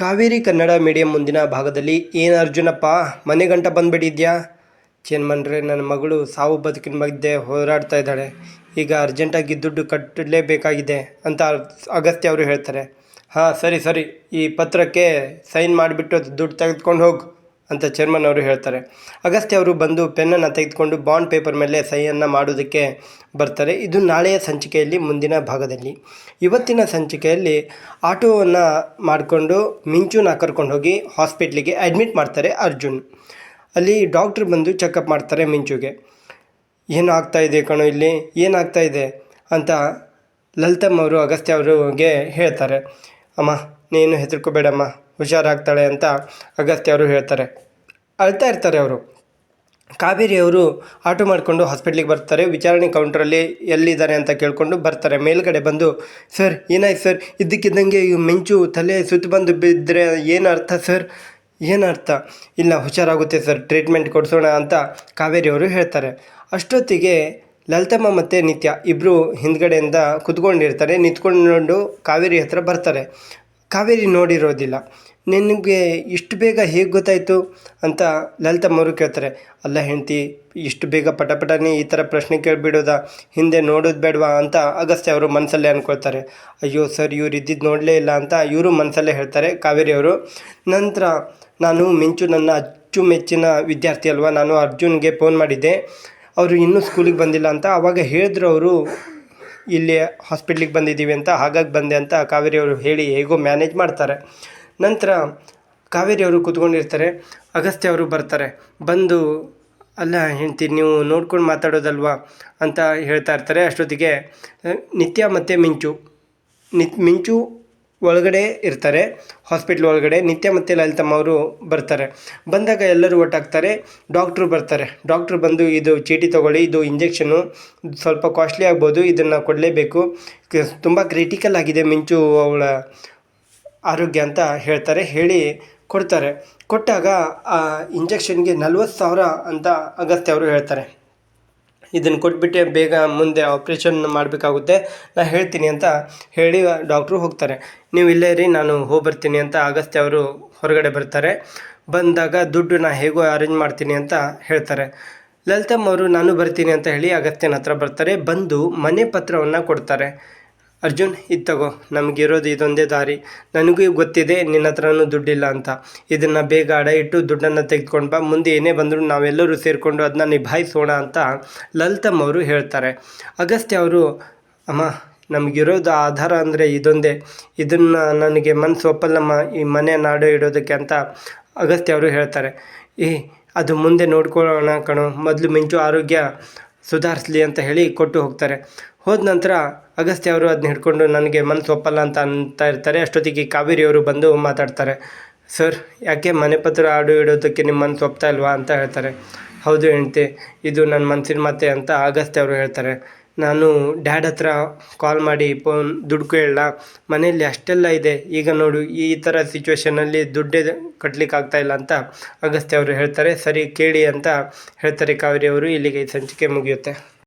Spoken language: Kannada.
ಕಾವೇರಿ ಕನ್ನಡ ಮೀಡಿಯಂ ಮುಂದಿನ ಭಾಗದಲ್ಲಿ ಏನು ಅರ್ಜುನಪ್ಪ, ಮನೆ ಗಂಟ ಬಂದ್ಬಿಟ್ಟಿದ್ಯಾ? ಚೇನ್ಮನ್ರೆ ನನ್ನ ಮಗಳು ಸಾವು ಬದುಕಿನ ಮಧ್ಯೆ ಹೋರಾಡ್ತಾ ಇದ್ದಾಳೆ. ಈಗ ಅರ್ಜೆಂಟಾಗಿ ದುಡ್ಡು ಕಟ್ಟಲೇಬೇಕಾಗಿದೆ ಅಂತ ಅಗಸ್ತ್ಯ ಅವರು ಹೇಳ್ತಾರೆ. ಹಾಂ, ಸರಿ ಸರಿ. ಈ ಪತ್ರಕ್ಕೆ ಸೈನ್ ಮಾಡಿಬಿಟ್ಟು ದುಡ್ಡು ತೆಗೆದುಕೊಂಡು ಹೋಗು. ಅಂತ ಚೇರ್ಮನ್ ಅವರು ಹೇಳ್ತಾರೆ. ಅಗಸ್ತ್ಯ ಅವರು ಬಂದು ಪೆನ್ನನ್ನು ತೆಗೆದುಕೊಂಡು ಬಾಂಡ್ ಪೇಪರ್ ಮೇಲೆ ಸಹಿಯನ್ನು ಮಾಡೋದಕ್ಕೆ ಬರ್ತಾರೆ. ಇದು ನಾಳೆಯ ಸಂಚಿಕೆಯಲ್ಲಿ ಮುಂದಿನ ಭಾಗದಲ್ಲಿ. ಇವತ್ತಿನ ಸಂಚಿಕೆಯಲ್ಲಿ ಆಟೋವನ್ನು ಮಾಡಿಕೊಂಡು ಮಿಂಚುನ ಕರ್ಕೊಂಡು ಹೋಗಿ ಹಾಸ್ಪಿಟ್ಲಿಗೆ ಅಡ್ಮಿಟ್ ಮಾಡ್ತಾರೆ ಅರ್ಜುನ್. ಅಲ್ಲಿ ಡಾಕ್ಟ್ರ್ ಬಂದು ಚೆಕಪ್ ಮಾಡ್ತಾರೆ ಮಿಂಚುಗೆ. ಏನು ಇದೆ ಕಣೋ ಇಲ್ಲಿ? ಏನಾಗ್ತಾ ಇದೆ? ಅಂತ ಲಲಿತಮ್ಮ ಅವರು ಅಗಸ್ತ್ಯ ಅವರಿಗೆ ಹೇಳ್ತಾರೆ. ಅಮ್ಮ, ನೀನು ಹೆದರ್ಕೋಬೇಡಮ್ಮ. ಹುಷಾರಾಗ್ತಾಳೆ ಅಂತ ಅಗಸ್ತ್ಯ ಅವರು ಹೇಳ್ತಾರೆ. ಅಳ್ತಾ ಇರ್ತಾರೆ ಅವರು. ಕಾವೇರಿ ಅವರು ಆಟೋ ಮಾಡಿಕೊಂಡು ಹಾಸ್ಪಿಟ್ಲಿಗೆ ಬರ್ತಾರೆ. ವಿಚಾರಣೆ ಕೌಂಟ್ರಲ್ಲಿ ಎಲ್ಲಿದ್ದಾರೆ ಅಂತ ಕೇಳಿಕೊಂಡು ಬರ್ತಾರೆ. ಮೇಲ್ಗಡೆ ಬಂದು, ಸರ್, ಏನಾಯ್ತು ಸರ್? ಇದ್ದಕ್ಕಿದ್ದಂಗೆ ಮಿಂಚು ತಲೆ ಸುತ್ತು ಬಂದು ಬಿದ್ದರೆ ಏನು ಅರ್ಥ ಸರ್? ಏನು ಅರ್ಥ? ಇಲ್ಲ, ಹುಷಾರಾಗುತ್ತೆ ಸರ್. ಟ್ರೀಟ್ಮೆಂಟ್ ಕೊಡಿಸೋಣ ಅಂತ ಕಾವೇರಿಯವರು ಹೇಳ್ತಾರೆ. ಅಷ್ಟೊತ್ತಿಗೆ ಲಲಿತಮ್ಮ ಮತ್ತು ನಿತ್ಯ ಇಬ್ಬರು ಹಿಂದ್ಗಡೆಯಿಂದ ಕುತ್ಕೊಂಡಿರ್ತಾರೆ. ನಿಂತ್ಕೊಂಡು ಕಾವೇರಿ ಹತ್ರ ಬರ್ತಾರೆ. ಕಾವೇರಿ ನೋಡಿರೋದಿಲ್ಲ. ನಿನಗೆ ಇಷ್ಟು ಬೇಗ ಹೇಗೆ ಗೊತ್ತಾಯಿತು? ಅಂತ ಲಲಿತಾ ಅವರು ಕೇಳ್ತಾರೆ. ಅಲ್ಲ ಹೆಂಡತಿ, ಇಷ್ಟು ಬೇಗ ಪಟಪಟನೆ ಈ ಥರ ಪ್ರಶ್ನೆ ಕೇಳಿಬಿಡೋದಾ? ಹಿಂದೆ ನೋಡೋದು ಬೇಡವಾ? ಅಂತ ಅಗಸ್ತ್ಯ ಅವರು ಮನಸ್ಸಲ್ಲೇ ಅಂದ್ಕೊಳ್ತಾರೆ ಅಯ್ಯೋ ಸರ್, ಇವ್ರು ಇದ್ದಿದ್ದು ನೋಡಲೇ ಇಲ್ಲ ಅಂತ ಇವರು ಮನಸ್ಸಲ್ಲೇ ಹೇಳ್ತಾರೆ ಕಾವೇರಿ ಅವರು. ನಂತರ ನಾನು ಮಿಂಚು ನನ್ನ ಅಚ್ಚುಮೆಚ್ಚಿನ ವಿದ್ಯಾರ್ಥಿ ಅಲ್ವಾ? ನಾನು ಅರ್ಜುನ್ಗೆ ಫೋನ್ ಮಾಡಿದ್ದೆ. ಅವರು ಇನ್ನೂ ಸ್ಕೂಲಿಗೆ ಬಂದಿಲ್ಲ ಅಂತ. ಆವಾಗ ಹೇಳಿದ್ರು ಅವರು ಇಲ್ಲಿ ಹಾಸ್ಪಿಟ್ಲಿಗೆ ಬಂದಿದ್ದೀವಿ ಅಂತ, ಹಾಗಾಗಿ ಬಂದೆ ಅಂತ ಕಾವೇರಿ ಅವರು ಹೇಳಿ ಹೇಗೋ ಮ್ಯಾನೇಜ್ ಮಾಡ್ತಾರೆ. ನಂತರ ಕಾವೇರಿ ಅವರು ಕೂತ್ಕೊಂಡಿರ್ತಾರೆ. ಅಗಸ್ತ್ಯ ಅವರು ಬರ್ತಾರೆ. ಬಂದು, ಅಲ್ಲ ಹೆಂಡ್ತಿ, ನೀವು ನೋಡ್ಕೊಂಡು ಮಾತಾಡೋದಲ್ವಾ? ಅಂತ ಹೇಳ್ತಾ ಇರ್ತಾರೆ. ಅಷ್ಟೊತ್ತಿಗೆ ನಿತ್ಯ ಮತ್ತು ಮಿಂಚು. ನಿತ್, ಮಿಂಚು ಒಳಗಡೆ ಇರ್ತಾರೆ. ಹಾಸ್ಪಿಟ್ಲ್ ಒಳಗಡೆ ನಿತ್ಯ ಮತ್ತು ಲಲಿತಮ್ಮ ಅವರು ಬರ್ತಾರೆ. ಬಂದಾಗ ಎಲ್ಲರೂ ಒಟ್ಟಾಗ್ತಾರೆ. ಡಾಕ್ಟ್ರು ಬರ್ತಾರೆ. ಡಾಕ್ಟ್ರು ಬಂದು ಇದು ಚೀಟಿ ತೊಗೊಳ್ಳಿ, ಇದು ಇಂಜೆಕ್ಷನು ಸ್ವಲ್ಪ ಕಾಸ್ಟ್ಲಿ ಆಗ್ಬೋದು, ಇದನ್ನು ಕೊಡಲೇಬೇಕು. ತುಂಬ ಕ್ರಿಟಿಕಲ್ ಆಗಿದೆ ಮಿಂಚು ಅವಳ ಆರೋಗ್ಯ ಅಂತ ಹೇಳ್ತಾರೆ. ಹೇಳಿ ಕೊಡ್ತಾರೆ. ಕೊಟ್ಟಾಗ ಆ ಇಂಜೆಕ್ಷನ್ಗೆ ನಲ್ವತ್ತು ಸಾವಿರ ಅಂತ ಅಗಸ್ತ್ಯ ಅವರು ಹೇಳ್ತಾರೆ. ಇದನ್ನು ಕೊಟ್ಬಿಟ್ಟೆ ಬೇಗ ಮುಂದೆ ಆಪ್ರೇಷನ್ ಮಾಡಬೇಕಾಗುತ್ತೆ. ನಾನು ಹೇಳ್ತೀನಿ ಅಂತ ಹೇಳಿ ಡಾಕ್ಟ್ರು ಹೋಗ್ತಾರೆ. ನೀವು ಇಲ್ಲೇ ಇರಿ, ನಾನು ಹೋಗಿ ಬರ್ತೀನಿ ಅಂತ ಅಗಸ್ತ್ಯ ಅವರು ಹೊರಗಡೆ ಬರ್ತಾರೆ. ಬಂದಾಗ ದುಡ್ಡು ನಾ ಹೇಗೋ ಅರೇಂಜ್ ಮಾಡ್ತೀನಿ ಅಂತ ಹೇಳ್ತಾರೆ. ಲಲಿತಮ್ಮ ಅವರು, ನಾನು ಬರ್ತೀನಿ ಅಂತ ಹೇಳಿ ಅಗಸ್ತ್ಯನ ಹತ್ರ ಬರ್ತಾರೆ. ಬಂದು ಮನೆ ಪತ್ರವನ್ನು ಕೊಡ್ತಾರೆ. ಅರ್ಜುನ್, ಇದು ತಗೋ, ನಮಗಿರೋದು ಇದೊಂದೇ ದಾರಿ. ನನಗೂ ಗೊತ್ತಿದೆ ನಿನ್ನ ಹತ್ರನೂ ದುಡ್ಡಿಲ್ಲ ಅಂತ. ಇದನ್ನು ಬೇಗ ಅಡ ಇಟ್ಟು ದುಡ್ಡನ್ನು ತೆಗೆದುಕೊಂಡು ಬಾ. ಮುಂದೆ ಏನೇ ಬಂದರೂ ನಾವೆಲ್ಲರೂ ಸೇರಿಕೊಂಡು ಅದನ್ನ ನಿಭಾಯಿಸೋಣ ಅಂತ ಲಲಿತಮ್ಮ ಅವರು ಹೇಳ್ತಾರೆ. ಅಗಸ್ತ್ಯ ಅವರು, ಅಮ್ಮ, ನಮಗಿರೋದು ಆಧಾರ ಅಂದರೆ ಇದೊಂದೇ. ಇದನ್ನು ನನಗೆ ಮನಸ್ಸು ಒಪ್ಪಲ್ಲಮ್ಮ, ಈ ಮನೆ ನಾಡು ಇಡೋದಕ್ಕೆ ಅಂತ ಅಗಸ್ತ್ಯ ಅವರು ಹೇಳ್ತಾರೆ. ಏ, ಅದು ಮುಂದೆ ನೋಡ್ಕೊಳ್ಳೋಣ ಕಣೋ. ಮೊದಲು ಮಿಂಚು ಆರೋಗ್ಯ ಸುಧಾರಿಸ್ಲಿ ಅಂತ ಹೇಳಿ ಕೊಟ್ಟು ಹೋಗ್ತಾರೆ. ಹೋದ ನಂತರ ಅಗಸ್ತ್ಯ ಅವರು ಅದನ್ನ ಹಿಡ್ಕೊಂಡು ನನಗೆ ಮನಸ್ಸು ಒಪ್ಪಲ್ಲ ಅಂತ ಅಂತ ಇರ್ತಾರೆ. ಅಷ್ಟೊತ್ತಿಗೆ ಕಾವೇರಿ ಅವರು ಬಂದು ಮಾತಾಡ್ತಾರೆ. ಸರ್, ಯಾಕೆ ಮನೆ ಪತ್ರ ಆಡು ಇಡೋದಕ್ಕೆ ನಿಮ್ಮ ಮನಸ್ಸು ಒಪ್ತಾ ಇಲ್ವಾ? ಅಂತ ಹೇಳ್ತಾರೆ. ಹೌದು ಹೆಂಡ್ತಿ, ಇದು ನನ್ನ ಮನಸ್ಸಿನ ಮಾತೆ ಅಂತ ಅಗಸ್ತ್ಯ ಅವರು ಹೇಳ್ತಾರೆ. ನಾನು ಡ್ಯಾಡ್ ಹತ್ರ ಕಾಲ್ ಮಾಡಿ ಫೋನ್ ದುಡ್ಡು ಕೇಳಲ್ಲ ಮನೆಯಲ್ಲಿ ಅಷ್ಟೆಲ್ಲ ಇದೆ. ಈಗ ನೋಡು, ಈ ಥರ ಸಿಚುವೇಶನಲ್ಲಿ ದುಡ್ಡೇ ಕಟ್ಲಿಕ್ಕೆ ಆಗ್ತಾಯಿಲ್ಲ ಅಂತ ಅಗಸ್ತ್ಯ ಅವರು ಹೇಳ್ತಾರೆ. ಸರಿ, ಕೇಳಿ ಅಂತ ಹೇಳ್ತಾರೆ ಕಾವೇರಿ ಅವರು. ಇಲ್ಲಿಗೆ ಸಂಚಿಕೆ ಮುಗಿಯುತ್ತೆ.